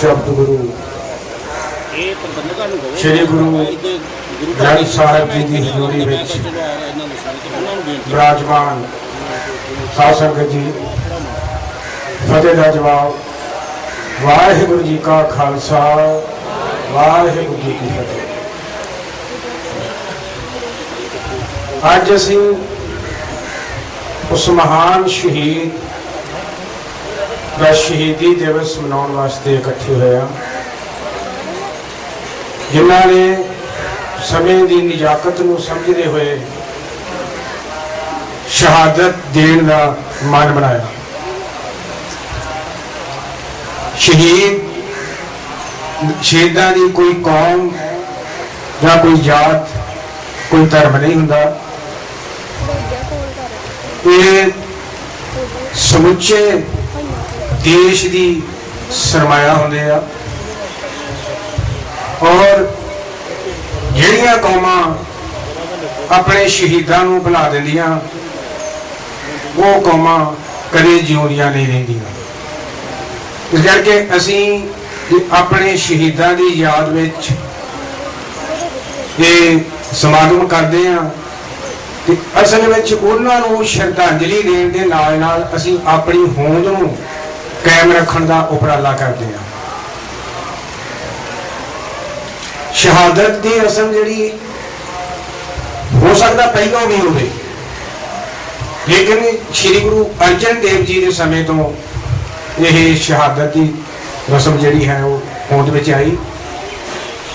ਸ਼ਬਦ ਗੁਰੂ। ਸ਼੍ਰੀ ਗੁਰੂ ਗ੍ਰੰਥ ਸਾਹਿਬ ਜੀ ਦੀ ਹਜ਼ੂਰੀ ਵਿੱਚ ਇਹਨਾਂ ਨੂੰ ਸੰਗਤ ਉਹਨਾਂ ਨੂੰ ਬੇਨਤੀ ਵਿਰਾਜਮਾਨ ਸਾਧ ਸੰਗਤ ਜੀ ਫਤਿਹ ਦਾ ਜਵਾਬ ਵਾਹਿਗੁਰੂ ਜੀ ਕਾ ਖਾਲਸਾ ਵਾਹਿਗੁਰੂ ਜੀ ਕੀ ਫਤਿਹ। ਅੱਜ ਅਸੀਂ ਉਸ ਮਹਾਨ ਸ਼ਹੀਦ ਦਾ ਸ਼ਹੀਦੀ ਦਿਵਸ ਮਨਾਉਣ ਵਾਸਤੇ ਇਕੱਠੇ ਹੋਏ ਹਾਂ ਜਿਨ੍ਹਾਂ ਨੇ ਸਮੇਂ ਦੀ ਨਿਜਾਕਤ ਨੂੰ ਸਮਝਦੇ ਹੋਏ ਸ਼ਹਾਦਤ ਦੇਣ ਦਾ ਮਨ ਬਣਾਇਆ। ਸ਼ਹੀਦ, ਸ਼ਹੀਦਾਂ ਦੀ ਕੋਈ ਕੌਮ ਜਾਂ ਕੋਈ ਜਾਤ, ਕੋਈ ਧਰਮ ਨਹੀਂ ਹੁੰਦਾ। ਇਹ ਸਮੁੱਚੇ ਦੇਸ਼ ਦੀ ਸਰਮਾਇਆ ਹੁੰਦੇ ਆ। ਔਰ ਜਿਹੜੀਆਂ ਕੌਮਾਂ ਆਪਣੇ ਸ਼ਹੀਦਾਂ ਨੂੰ ਭੁਲਾ ਦਿੰਦੀਆਂ, ਉਹ ਕੌਮਾਂ ਕਦੇ ਜਿਉਂਦੀਆਂ ਨਹੀਂ ਰਹਿੰਦੀਆਂ। ਇਸ ਕਰਕੇ ਅਸੀਂ ਆਪਣੇ ਸ਼ਹੀਦਾਂ ਦੀ ਯਾਦ ਵਿੱਚ ਇਹ ਸਮਾਗਮ ਕਰਦੇ ਹਾਂ ਤੇ ਅਸਲ ਵਿੱਚ ਉਹਨਾਂ ਨੂੰ ਸ਼ਰਧਾਂਜਲੀ ਦੇਣ ਦੇ ਨਾਲ ਨਾਲ ਅਸੀਂ ਆਪਣੀ ਹੋਂਦ ਨੂੰ ਕਾਇਮ ਰੱਖਣ ਦਾ ਉਪਰਾਲਾ ਕਰਦੇ ਹਾਂ ਸ਼ਹਾਦਤ ਦੀ ਰਸਮ ਜਿਹੜੀ ਹੋ ਸਕਦਾ ਪਹਿਲਾਂ ਵੀ ਹੋਵੇ। ਲੇਕਿਨ ਸ੍ਰੀ ਗੁਰੂ ਅਰਜਨ ਦੇਵ ਜੀ ਦੇ ਸਮੇਂ ਤੋਂ ਇਹ ਸ਼ਹਾਦਤ ਦੀ ਰਸਮ ਜਿਹੜੀ ਹੈ ਉਹ ਹੋਂਦ ਵਿੱਚ ਆਈ।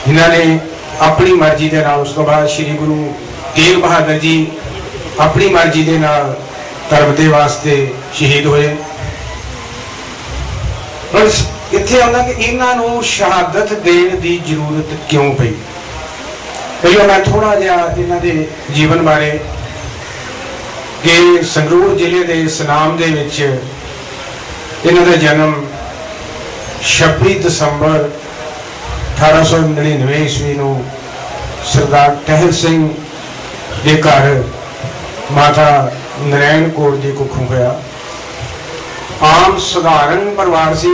ਇਹਨਾਂ ਨੇ ਆਪਣੀ ਮਰਜ਼ੀ ਦੇ ਨਾਲ ਉਸ ਤੋਂ ਬਾਅਦ ਸ੍ਰੀ ਗੁਰੂ ਤੇਗ ਬਹਾਦਰ ਜੀ ਆਪਣੀ ਮਰਜ਼ੀ ਦੇ ਨਾਲ ਧਰਮ ਦੇ ਵਾਸਤੇ ਸ਼ਹੀਦ ਹੋਏ। ਪਰ ਇੱਥੇ ਆਉਂਦਾ ਕਿ ਇਹਨਾਂ ਨੂੰ ਸ਼ਹਾਦਤ ਦੇਣ ਦੀ ਜ਼ਰੂਰਤ ਕਿਉਂ ਪਈ? ਪਹਿਲਾਂ ਮੈਂ ਥੋੜਾ ਜਿਹਾ ਇਹਨਾਂ ਦੇ ਜੀਵਨ ਬਾਰੇ ਕਿ ਸੰਗਰੂਰ ਜ਼ਿਲ੍ਹੇ ਦੇ ਸਨਾਮ ਦੇ ਵਿੱਚ ਇਹਨਾਂ ਦਾ ਜਨਮ 26 ਦਸੰਬਰ 1899 ਈਸਵੀ ਨੂੰ ਸਰਦਾਰ ਟਹਿਲ ਸਿੰਘ ਦੇ ਘਰ ਮਾਤਾ ਨਰੈਣ ਕੌਰ ਦੀ ਕੁੱਖੋਂ ਹੋਇਆ। ਆਮ ਸਧਾਰਨ ਪਰਿਵਾਰ ਸੀ।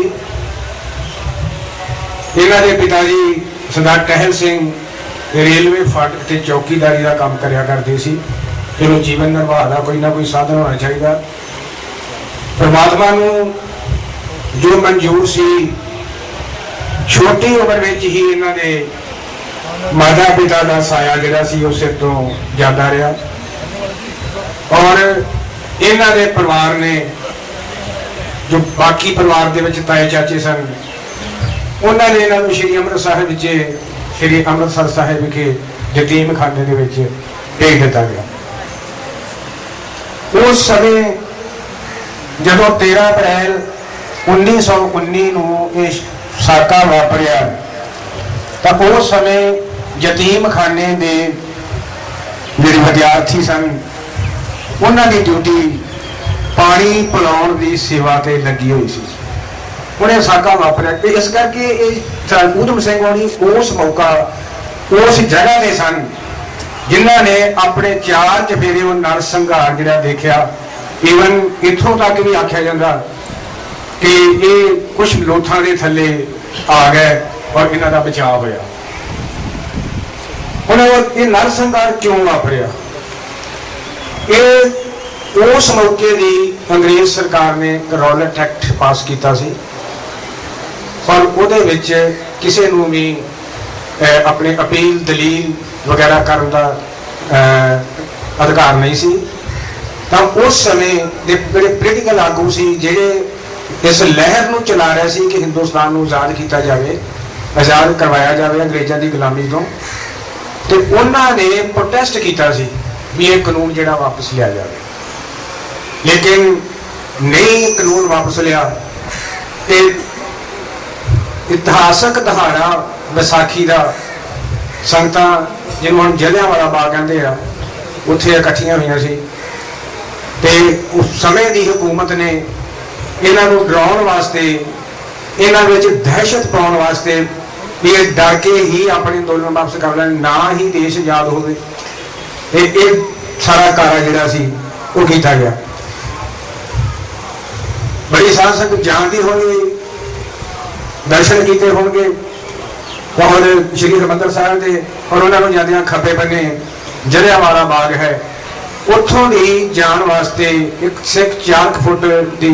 ਇਹਨਾਂ ਦੇ ਪਿਤਾ ਜੀ ਸਰਦਾਰ ਟਹਿਲ ਸਿੰਘ ਰੇਲਵੇ ਫਾਟਕ ਤੇ ਚੌਕੀਦਾਰੀ ਦਾ ਕੰਮ ਕਰਿਆ ਕਰਦੇ ਸੀ। ਇਹਨੂੰ ਜੀਵਨ ਨਿਰਵਾਹ ਦਾ ਕੋਈ ਨਾ ਕੋਈ ਸਾਧਨ ਹੋਣਾ ਚਾਹੀਦਾ। ਪਰਮਾਤਮਾ ਨੂੰ ਜੋ ਮਨਜ਼ੂਰ ਸੀ, ਛੋਟੀ ਉਮਰ ਵਿੱਚ ਹੀ ਇਹਨਾਂ ਦੇ ਮਾਤਾ ਪਿਤਾ ਦਾ ਸਾਇਆ ਜਿਹੜਾ ਸੀ, ਉਹ ਸਿਰ ਤੋਂ ਜਾਂਦਾ ਰਿਹਾ। ਔਰ ਇਹਨਾਂ ਦੇ ਪਰਿਵਾਰ ਨੇ ਜੋ ਬਾਕੀ ਪਰਿਵਾਰ ਦੇ ਵਿੱਚ ਤਾਏ ਚਾਚੇ ਸਨ, ਉਹਨਾਂ ਨੇ ਇਹਨਾਂ ਨੂੰ ਸ਼੍ਰੀ ਅੰਮ੍ਰਿਤਸਰ ਸਾਹਿਬ ਵਿੱਚ ਸ਼੍ਰੀ ਅੰਮ੍ਰਿਤਸਰ ਸਾਹਿਬ ਵਿਖੇ ਯਤੀਮ ਖਾਨੇ ਦੇ ਵਿੱਚ ਭੇਜ ਦਿੱਤਾ ਗਿਆ। ਉਸ ਸਮੇਂ ਜਦੋਂ 13 ਅਪ੍ਰੈਲ 1919 ਨੂੰ ਇਹ ਸਾਕਾ ਵਾਪਰਿਆ, ਤਾਂ ਉਸ ਸਮੇਂ ਯਤੀਮ ਖਾਨੇ ਦੇ ਜਿਹੜੇ ਵਿਦਿਆਰਥੀ ਸਨ, ਉਹਨਾਂ ਦੀ ਡਿਊਟੀ ਪਾਣੀ ਪਿਲਾਉਣ ਦੀ ਸੇਵਾ ਤੇ ਲੱਗੀ ਹੋਈ ਸੀ। ਉਹਨੇ ਸਾਕਾ ਵਾਪਰਿਆ। ਤੇ ਇਸ ਕਰਕੇ ਇਹ ਸਰ ਸਿੰਘ ਹੋਣੀ ਉਸ ਮੌਕਾ, ਉਸ ਜਗ੍ਹਾ ਦੇ ਸਨ, ਜਿਨ੍ਹਾਂ ਨੇ ਆਪਣੇ ਚਾਰ ਚਫੇਰੇ ਉਹ ਨਰ ਸੰਘਾਰ ਜਿਹੜਾ ਦੇਖਿਆ। ਈਵਨ ਇੱਥੋਂ ਤੱਕ ਵੀ ਆਖਿਆ ਜਾਂਦਾ ਕਿ ਇਹ ਕੁਝ ਲੋਥਾਂ ਦੇ ਥੱਲੇ ਆ ਗਏ ਔਰ ਇਹਨਾਂ ਦਾ ਬਚਾਅ ਹੋਇਆ। ਹੁਣ ਇਹ ਨਰ ਸੰਘਾਰ ਕਿਉਂ ਵਾਪਰਿਆ? ਇਹ ਉਸ ਮੌਕੇ ਦੀ ਅੰਗਰੇਜ਼ ਸਰਕਾਰ ਨੇ ਰੌਲਟ ਐਕਟ ਪਾਸ ਕੀਤਾ ਸੀ। ਪਰ ਉਹਦੇ ਵਿੱਚ ਕਿਸੇ ਨੂੰ ਵੀ ਆਪਣੇ ਅਪੀਲ, ਦਲੀਲ ਵਗੈਰਾ ਕਰਨ ਦਾ ਅਧਿਕਾਰ ਨਹੀਂ ਸੀ। ਤਾਂ ਉਸ ਸਮੇਂ ਦੇ ਜਿਹੜੇ ਪੋਲੀਟੀਕਲ ਆਗੂ ਸੀ, ਜਿਹੜੇ ਇਸ ਲਹਿਰ ਨੂੰ ਚਲਾ ਰਹੇ ਸੀ ਕਿ ਹਿੰਦੁਸਤਾਨ ਨੂੰ ਆਜ਼ਾਦ ਕੀਤਾ ਜਾਵੇ, ਆਜ਼ਾਦ ਕਰਵਾਇਆ ਜਾਵੇ ਅੰਗਰੇਜ਼ਾਂ ਦੀ ਗੁਲਾਮੀ ਤੋਂ, ਤੇ ਉਹਨਾਂ ਨੇ ਪ੍ਰੋਟੈਸਟ ਕੀਤਾ ਸੀ ਵੀ ਇਹ ਕਾਨੂੰਨ ਜਿਹੜਾ ਵਾਪਸ ਲਿਆ ਜਾਵੇ। ਲੇਕਿਨ ਨਹੀਂ ਕਾਨੂੰਨ ਵਾਪਸ ਲਿਆ। ਤੇ ਇਤਿਹਾਸਕ ਦਿਹਾੜਾ ਵਿਸਾਖੀ ਦਾ, ਸੰਗਤਾਂ ਜਿਹਨੂੰ ਹੁਣ ਜਲਿਆਂਵਾਲਾ ਬਾਗ ਕਹਿੰਦੇ ਆ, ਉੱਥੇ ਇਕੱਠੀਆਂ ਹੋਈਆਂ ਸੀ। ਤੇ ਉਸ ਸਮੇਂ ਦੀ ਹਕੂਮਤ ਨੇ ਇਹਨਾਂ ਨੂੰ ਡਰਾਉਣ ਵਾਸਤੇ, ਇਹਨਾਂ ਵਿੱਚ ਦਹਿਸ਼ਤ ਪਾਉਣ ਵਾਸਤੇ ਵੀ ਇਹ ਡਰ ਕੇ ਹੀ ਆਪਣੇ ਅੰਦੋਲਨ ਵਾਪਸ ਕਰ ਲੈਣ, ਨਾ ਹੀ ਦੇਸ਼ ਆਜ਼ਾਦ ਹੋਵੇ। ਤੇ ਇਹ ਸਾਰਾ ਕਾਰਾ ਜਿਹੜਾ ਸੀ, ਉਹ ਕੀਤਾ ਗਿਆ। ਬੜੀ ਸਾਧ ਸੰਗਤ ਜਾਣਦੀ ਹੋਣੀ ਦਰਸ਼ਨ ਕੀਤੇ ਹੋਣਗੇ। ਔਰ ਸ਼੍ਰੀ ਹਰਿਮੰਦਰ ਸਾਹਿਬ ਦੇ ਔਰ ਉਹਨਾਂ ਨੂੰ ਜਾਂਦਿਆਂ ਖੱਬੇ ਬੰਨੇ ਜਰਿਆ ਵਾਲਾ ਬਾਗ ਹੈ। ਉੱਥੋਂ ਦੀ ਜਾਣ ਵਾਸਤੇ ਇੱਕ ਸਿੱਖ 4 ਕੁ ਫੁੱਟ ਦੀ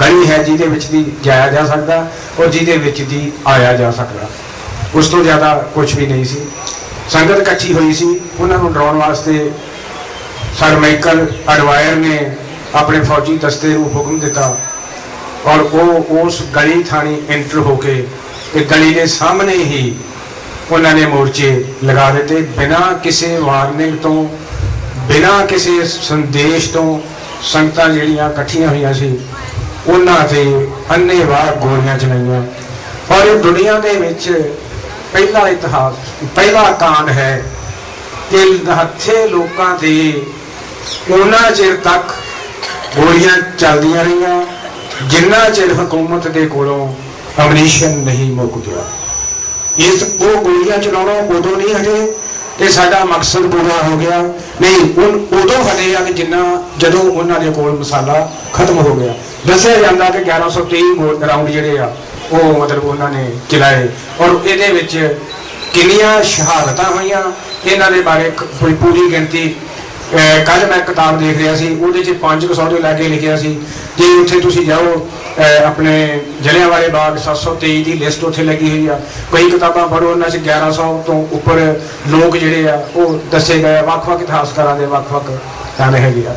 ਗਲੀ ਹੈ, ਜਿਹਦੇ ਵਿੱਚ ਦੀ ਜਾਇਆ ਜਾ ਸਕਦਾ ਔਰ ਜਿਹਦੇ ਵਿੱਚ ਦੀ ਆਇਆ ਜਾ ਸਕਦਾ। ਉਸ ਤੋਂ ਜ਼ਿਆਦਾ ਕੁਝ ਵੀ ਨਹੀਂ ਸੀ। ਸੰਗਤ ਇਕੱਠੀ ਹੋਈ ਸੀ। ਉਹਨਾਂ ਨੂੰ ਡਰਾਉਣ ਵਾਸਤੇ ਸਰ ਮਾਈਕਲ ਅਡਵਾਇਰ ਨੇ ਆਪਣੇ ਫੌਜੀ ਦਸਤੇ ਨੂੰ ਹੁਕਮ ਦਿੱਤਾ। ਔਰ ਉਹ ਉਸ ਗਲੀ ਥਾਣੀ ਐਂਟਰ ਹੋ ਕੇ ਤੇ ਗਲੀ ਦੇ ਸਾਹਮਣੇ ਹੀ ਉਹਨਾਂ ਨੇ ਮੋਰਚੇ ਲਗਾ ਦਿੱਤੇ। ਬਿਨਾਂ ਕਿਸੇ ਵਾਰਨਿੰਗ ਤੋਂ, ਬਿਨਾਂ ਕਿਸੇ ਸੰਦੇਸ਼ ਤੋਂ ਸੰਗਤਾਂ ਜਿਹੜੀਆਂ ਇਕੱਠੀਆਂ ਹੋਈਆਂ ਸੀ, ਉਹਨਾਂ ਤੇ ਅੰਨੇਵਾਹ ਗੋਲੀਆਂ ਚਲਾਈਆਂ। ਔਰ ਇਹ ਦੁਨੀਆ ਦੇ ਵਿੱਚ ਪਹਿਲਾ ਇਤਿਹਾਸ, ਪਹਿਲਾ ਕਾਂਡ ਹੈ ਕਿ ਹੱਥੇ ਲੋਕਾਂ ਤੇ ਉਹਨਾਂ ਚਿਰ ਤੱਕ ਗੋਲੀਆਂ ਚੱਲਦੀਆਂ ਰਹੀਆਂ। ਜਿੰਨਾ ਚਿਰ ਹਕੂਮਤ ਦੇ ਕੋਲੋਂ ਅਮਨੀਸ਼ਨ ਨਹੀਂ ਮੁੱਕਦਾ, ਇਸ ਉਹ ਗੋਲੀਆਂ ਚਲਾਉਣਾ ਉਦੋਂ ਨਹੀਂ ਹਟੇ, ਤੇ ਸਾਡਾ ਮਕਸਦ ਪੂਰਾ ਹੋ ਗਿਆ। ਨਹੀਂ ਉਹ ਉਦੋਂ ਹਟੇ ਆ ਕਿ ਜਿੰਨਾ, ਜਦੋਂ ਉਹਨਾਂ ਦੇ ਕੋਲ ਮਸਾਲਾ ਖਤਮ ਹੋ ਗਿਆ। ਦੱਸਿਆ ਜਾਂਦਾ ਕਿ 1123 ਗੋਲ ਰਾਉਂਡ ਜਿਹੜੇ ਆ, ਉਹ ਮਤਲਬ ਉਹਨਾਂ ਨੇ ਚਲਾਏ। ਔਰ ਇਹਦੇ ਵਿੱਚ ਕਿੰਨੀਆਂ ਸ਼ਹਾਦਤਾਂ ਹੋਈਆਂ, ਇਹਨਾਂ ਦੇ ਬਾਰੇ ਕੋਈ ਪੂਰੀ ਗਿਣਤੀ ਕੱਲ ਮੈਂ ਕਿਤਾਬ ਦੇਖ ਰਿਹਾ ਸੀ ਉਹਦੇ 'ਚ ਪੰਜ ਕਸੌਟੇ ਲਾ ਕੇ ਲਿਖਿਆ ਸੀ ਜੇ ਉੱਥੇ ਤੁਸੀਂ ਜਾਓ ਅਹ ਆਪਣੇ ਜਲਿਆਂਵਾਲੇ ਬਾਗ 723 ਦੀ ਲਿਸਟ ਉੱਥੇ ਲੱਗੀ ਹੋਈ ਆ। ਕਈ ਕਿਤਾਬਾਂ ਪੜ੍ਹੋ ਉਹਨਾਂ 'ਚ 1100 ਤੋਂ ਉੱਪਰ ਲੋਕ ਜਿਹੜੇ ਆ ਉਹ ਦੱਸੇ ਗਏ ਆ, ਵੱਖ-ਵੱਖ ਇਤਿਹਾਸਕਾਰਾਂ ਦੇ ਵੱਖ-ਵੱਖ ਤਾਂ ਹੈਗੇ ਆ।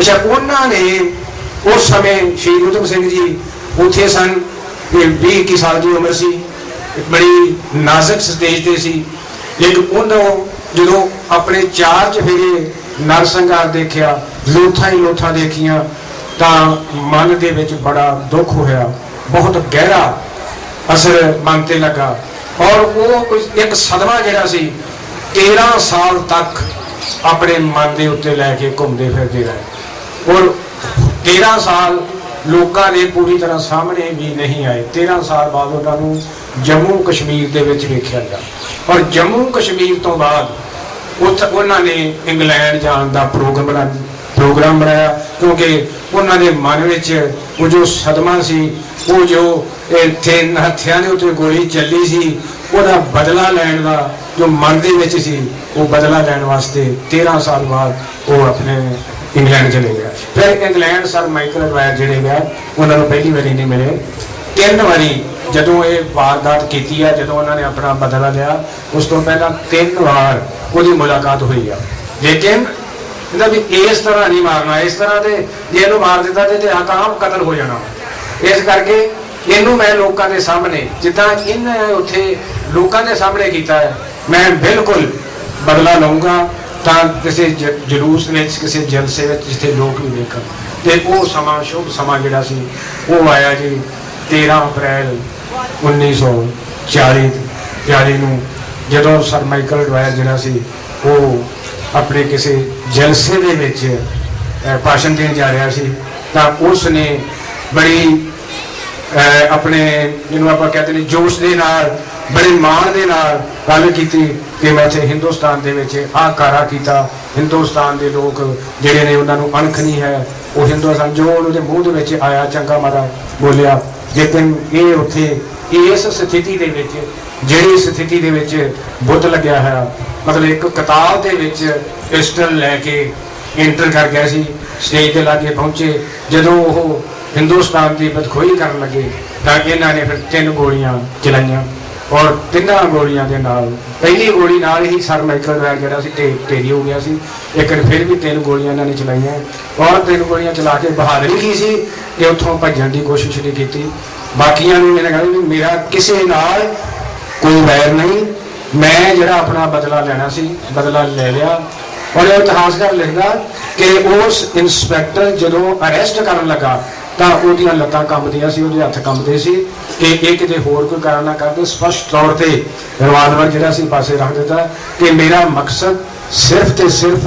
ਅੱਛਾ ਉਹਨਾਂ ਨੇ ਉਸ ਸਮੇਂ ਸ਼ਹੀਦ ਊਧਮ ਸਿੰਘ ਜੀ ਉੱਥੇ ਸਨ 20 21 ਸਾਲ ਦੀ ਉਮਰ ਸੀ ਬੜੀ ਨਾਜ਼ੁਕ ਸਟੇਜ ਤੇ ਸੀ। ਲੇਕਿਨ ਉਹਨਾਂ ਜਦੋਂ ਆਪਣੇ ਚਾਰ ਚਫੇਰੇ ਨਰਸੰਘਾਰ ਦੇਖਿਆ, ਲੋਥਾਂ ਹੀ ਲੋਥਾਂ ਦੇਖੀਆਂ, ਤਾਂ ਮਨ ਦੇ ਵਿੱਚ ਬੜਾ ਦੁੱਖ ਹੋਇਆ, ਬਹੁਤ ਗਹਿਰਾ ਅਸਰ ਮਨ ਤੇ ਲੱਗਾ। ਔਰ ਉਹ ਇੱਕ ਸਦਮਾ ਜਿਹੜਾ ਸੀ 13 ਸਾਲ ਤੱਕ ਆਪਣੇ ਮਨ ਦੇ ਉੱਤੇ ਲੈ ਕੇ ਘੁੰਮਦੇ ਫਿਰਦੇ ਰਹੇ। ਔਰ 13 ਸਾਲ ਲੋਕਾਂ ਦੇ ਪੂਰੀ ਤਰ੍ਹਾਂ ਸਾਹਮਣੇ ਵੀ ਨਹੀਂ ਆਏ। 13 ਸਾਲ ਬਾਅਦ ਉਹਨਾਂ ਨੂੰ ਜੰਮੂ ਕਸ਼ਮੀਰ ਦੇ ਵਿੱਚ ਵੇਖਿਆ ਗਿਆ। ਔਰ ਜੰਮੂ ਕਸ਼ਮੀਰ ਤੋਂ ਬਾਅਦ ਉੱਥੇ ਉਹਨਾਂ ਨੇ ਇੰਗਲੈਂਡ ਜਾਣ ਦਾ ਪ੍ਰੋਗਰਾਮ ਬਣਾ ਪ੍ਰੋਗਰਾਮ ਬਣਾਇਆ, ਕਿਉਂਕਿ ਉਹਨਾਂ ਦੇ ਮਨ ਵਿੱਚ ਉਹ ਜੋ ਸਦਮਾ ਸੀ, ਉਹ ਜੋ ਇੱਥੇ ਹੱਥਿਆਂ ਦੇ ਉੱਤੇ ਗੋਲੀ ਚੱਲੀ ਸੀ, ਉਹਦਾ ਬਦਲਾ ਲੈਣ ਦਾ ਜੋ ਮਨ ਦੇ ਵਿੱਚ ਸੀ, ਉਹ ਬਦਲਾ ਲੈਣ ਵਾਸਤੇ 13 ਸਾਲ ਬਾਅਦ ਉਹ ਆਪਣੇ ਇੰਗਲੈਂਡ ਚਲੇ ਗਿਆ। ਫਿਰ ਇੰਗਲੈਂਡ ਸਰ ਮਾਈਕਲ ਐਡਵਾਇਰ ਜਿਹੜੇ ਗਏ ਉਹਨਾਂ ਨੂੰ ਪਹਿਲੀ ਵਾਰੀ ਨਹੀਂ ਮਿਲੇ। ਤਿੰਨ ਵਾਰੀ ਜਦੋਂ ਇਹ ਵਾਰਦਾਤ ਕੀਤੀ ਆ, ਜਦੋਂ ਉਹਨਾਂ ਨੇ ਆਪਣਾ ਬਦਲਾ ਲਿਆ, ਉਸ ਤੋਂ ਪਹਿਲਾਂ ਤਿੰਨ ਵਾਰ ਉਹਦੀ ਮੁਲਾਕਾਤ ਹੋਈ ਆ। ਲੇਕਿਨ ਇਹਦਾ ਵੀ ਇਸ ਤਰ੍ਹਾਂ ਨਹੀਂ ਮਾਰਨਾ, ਇਸ ਤਰ੍ਹਾਂ ਦੇ ਜੇ ਇਹਨੂੰ ਮਾਰ ਦਿੱਤਾ ਤੇ ਤੇ ਹਕਾਮ ਕਤਲ ਹੋ ਜਾਣਾ। ਇਸ ਕਰਕੇ ਇਹਨੂੰ ਮੈਂ ਲੋਕਾਂ ਦੇ ਸਾਹਮਣੇ, ਜਿੱਦਾਂ ਇਹਨੇ ਉੱਥੇ ਲੋਕਾਂ ਦੇ ਸਾਹਮਣੇ ਕੀਤਾ ਹੈ, ਮੈਂ ਬਿਲਕੁਲ ਬਦਲਾ ਲਵਾਂਗਾ ਤਾਂ ਕਿਸੇ ਜ- ਜਲੂਸ ਵਿੱਚ ਕਿਸੇ ਜਲਸੇ ਵਿੱਚ ਜਿੱਥੇ ਲੋਕ ਵੀ ਵੇਖਣ ਤੇ ਉਹ ਸਮਾਂ, ਸ਼ੁਭ ਸਮਾਂ ਜਿਹੜਾ ਸੀ, ਉਹ ਆਇਆ ਜੀ 13 ਅਪ੍ਰੈਲ 1940 40 ਨੂੰ ਜਦੋਂ ਸਰ ਮਾਈਕਲ ਡਵਾਇਰ ਜਿਹੜਾ ਸੀ, ਉਹ ਆਪਣੇ ਕਿਸੇ ਜਲਸੇ ਦੇ ਵਿੱਚ ਭਾਸ਼ਣ ਦੇਣ ਜਾ ਰਿਹਾ ਸੀ, ਤਾਂ ਉਸ ਨੇ ਬੜੀ ਆਪਣੇ ਜਿਹਨੂੰ ਆਪਾਂ ਕਹਿੰਦੇ ਨੇ ਜੋਸ਼ ਦੇ ਨਾਲ, ਬੜੇ ਮਾਣ ਦੇ ਨਾਲ ਗੱਲ ਕੀਤੀ ਕਿ ਮੈਂ ਇੱਥੇ ਹਿੰਦੁਸਤਾਨ ਦੇ ਵਿੱਚ ਆਹ ਕਾਰਾ ਕੀਤਾ। ਹਿੰਦੁਸਤਾਨ ਦੇ ਲੋਕ ਜਿਹੜੇ ਨੇ ਉਹਨਾਂ ਨੂੰ ਅਣਖ ਨਹੀਂ ਹੈ, ਉਹ ਹਿੰਦੁਸਤਾਨ ਜੋ ਉਹਦੇ ਮੂੰਹ ਦੇ ਵਿੱਚ ਆਇਆ, ਚੰਗਾ ਮਾਰਾ ਬੋਲਿਆ। ਲੇਕਿਨ ਇਹ ਉੱਥੇ ਇਸ ਸਥਿਤੀ ਦੇ ਵਿੱਚ, ਜਿਹੜੀ ਸਥਿਤੀ ਦੇ ਵਿੱਚ ਬੁੱਧ ਲੱਗਿਆ ਹੋਇਆ, ਮਤਲਬ ਇੱਕ ਕਿਤਾਬ ਦੇ ਵਿੱਚ ਪਿਸਟਲ ਲੈ ਕੇ ਐਂਟਰ ਕਰ ਗਿਆ ਸੀ ਸਟੇਜ ਤੇ ਲਾਗੇ ਪਹੁੰਚੇ, ਜਦੋਂ ਉਹ ਹਿੰਦੁਸਤਾਨ ਦੀ ਬਦਖੋਈ ਕਰਨ ਲੱਗੇ, ਤਾਂ ਕਿ ਇਹਨਾਂ ਨੇ ਫਿਰ ਤਿੰਨ ਗੋਲੀਆਂ ਚਲਾਈਆਂ। ਔਰ ਤਿੰਨਾਂ ਗੋਲੀਆਂ ਦੇ ਨਾਲ, ਪਹਿਲੀ ਗੋਲੀ ਨਾਲ ਹੀ ਸਰ ਮਾਈਕਲ ਦਾ ਜਿਹੜਾ ਸੀ ਢੇ- ਢੇਰੀ ਹੋ ਗਿਆ ਸੀ। ਲੇਕਿਨ ਫਿਰ ਵੀ ਤਿੰਨ ਗੋਲੀਆਂ ਇਹਨਾਂ ਨੇ ਚਲਾਈਆਂ। ਔਰ ਤਿੰਨ ਗੋਲੀਆਂ ਚਲਾ ਕੇ ਬਹਾਦਰੀ ਕੀ ਸੀ? ਕਿ ਉੱਥੋਂ ਭੱਜਣ ਦੀ ਕੋਸ਼ਿਸ਼ ਨਹੀਂ ਕੀਤੀ। ਬਾਕੀਆਂ ਨੂੰ ਇਹਨਾਂ ਕਹਿੰਦੇ ਵੀ ਮੇਰਾ ਕਿਸੇ ਨਾਲ ਕੋਈ ਵੈਰ ਨਹੀਂ। ਮੈਂ ਜਿਹੜਾ ਆਪਣਾ ਬਦਲਾ ਲੈਣਾ ਸੀ, ਬਦਲਾ ਲੈ ਲਿਆ। ਔਰ ਇਹ ਇਤਿਹਾਸਕਾਰ ਲਿਖਦਾ ਕਿ ਉਸ ਇਨਸਪੈਕਟਰ ਜਦੋਂ ਅਰੈਸਟ ਕਰਨ ਲੱਗਾ ਤਾਂ ਉਹਦੀਆਂ ਲੱਤਾਂ ਕੰਬਦੀਆਂ ਸੀ, ਉਹਦੇ ਹੱਥ ਕੰਬਦੇ ਸੀ। ਕਿ ਇਹ ਕਿਤੇ ਹੋਰ ਕੋਈ ਕਾਰਨ ਨਾ ਕਰਦੇ, ਸਪਸ਼ਟ ਤੌਰ ਤੇ ਰਿਵਾਲਵਰ ਜਿਹੜਾ ਸੀ, ਪਾਸੇ ਰੱਖ ਦਿੱਤਾ ਕਿ ਮੇਰਾ ਮਕਸਦ ਸਿਰਫ ਤੇ ਸਿਰਫ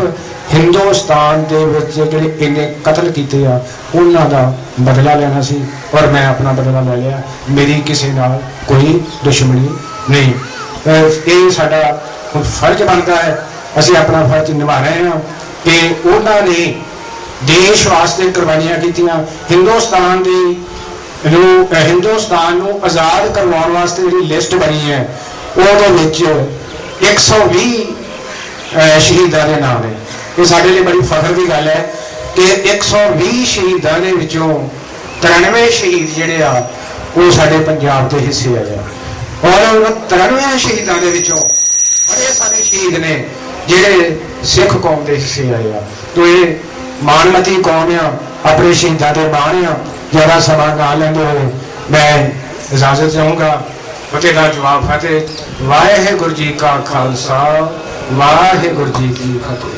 ਹਿੰਦੁਸਤਾਨ ਦੇ ਵਿੱਚ ਜਿਹੜੇ ਇਹਨੇ ਕਤਲ ਕੀਤੇ ਆ, ਉਹਨਾਂ ਦਾ ਬਦਲਾ ਲੈਣਾ ਸੀ ਔਰ ਮੈਂ ਆਪਣਾ ਬਦਲਾ ਲੈ ਲਿਆ। ਮੇਰੀ ਕਿਸੇ ਨਾਲ ਕੋਈ ਦੁਸ਼ਮਣੀ ਨਹੀਂ। ਇਹ ਸਾਡਾ ਫਰਜ਼ ਬਣਦਾ ਹੈ, ਅਸੀਂ ਆਪਣਾ ਫਰਜ਼ ਨਿਭਾ ਰਹੇ ਹਾਂ ਕਿ ਉਹਨਾਂ ਨੇ ਦੇਸ਼ ਵਾਸਤੇ ਕੁਰਬਾਨੀਆਂ ਕੀਤੀਆਂ। ਹਿੰਦੁਸਤਾਨ ਦੀ ਨੂੰ ਹਿੰਦੁਸਤਾਨ ਨੂੰ ਆਜ਼ਾਦ ਕਰਵਾਉਣ ਵਾਸਤੇ ਜਿਹੜੀ ਲਿਸਟ ਬਣੀ ਹੈ, ਉਹਦੇ ਵਿੱਚ 120 ਅਹ ਸ਼ਹੀਦਾਂ ਦੇ ਨਾਮ ਨੇ। ਇਹ ਸਾਡੇ ਲਈ ਬੜੀ ਫਖਰ ਦੀ ਗੱਲ ਹੈ ਕਿ 120 ਸ਼ਹੀਦਾਂ ਦੇ ਵਿੱਚੋਂ 93 ਸ਼ਹੀਦ ਜਿਹੜੇ ਆ, ਉਹ ਸਾਡੇ ਪੰਜਾਬ ਦੇ ਹਿੱਸੇ ਆਏ ਆ ਔਰ ਉਹਨਾਂ 93 ਸ਼ਹੀਦਾਂ ਦੇ ਵਿੱਚੋਂ ਬੜੇ ਸਾਰੇ ਸ਼ਹੀਦ ਨੇ ਜਿਹੜੇ ਸਿੱਖ ਕੌਮ ਦੇ ਹਿੱਸੇ ਆਏ ਆ। ਤੋ ਇਹ ਮਾਨਮਤੀ ਕੌਮ ਆ? ਆਪਣੇ ਸ਼ਹੀਦਾਂ ਦੇ ਮਾਣ ਆ। ਜ਼ਿਆਦਾ ਸਮਾਂ ਨਾ ਲੈਂਦੇ ਹੋਏ ਮੈਂ ਇਜਾਜ਼ਤ ਚਾਹੂੰਗਾ ਫਤਿਹ ਦਾ ਜਵਾਬ ਫਤਿਹ। ਵਾਹਿਗੁਰੂ ਜੀ ਕਾ ਖਾਲਸਾ, ਵਾਹਿਗੁਰੂ ਜੀ ਕੀ ਫਤਿਹ।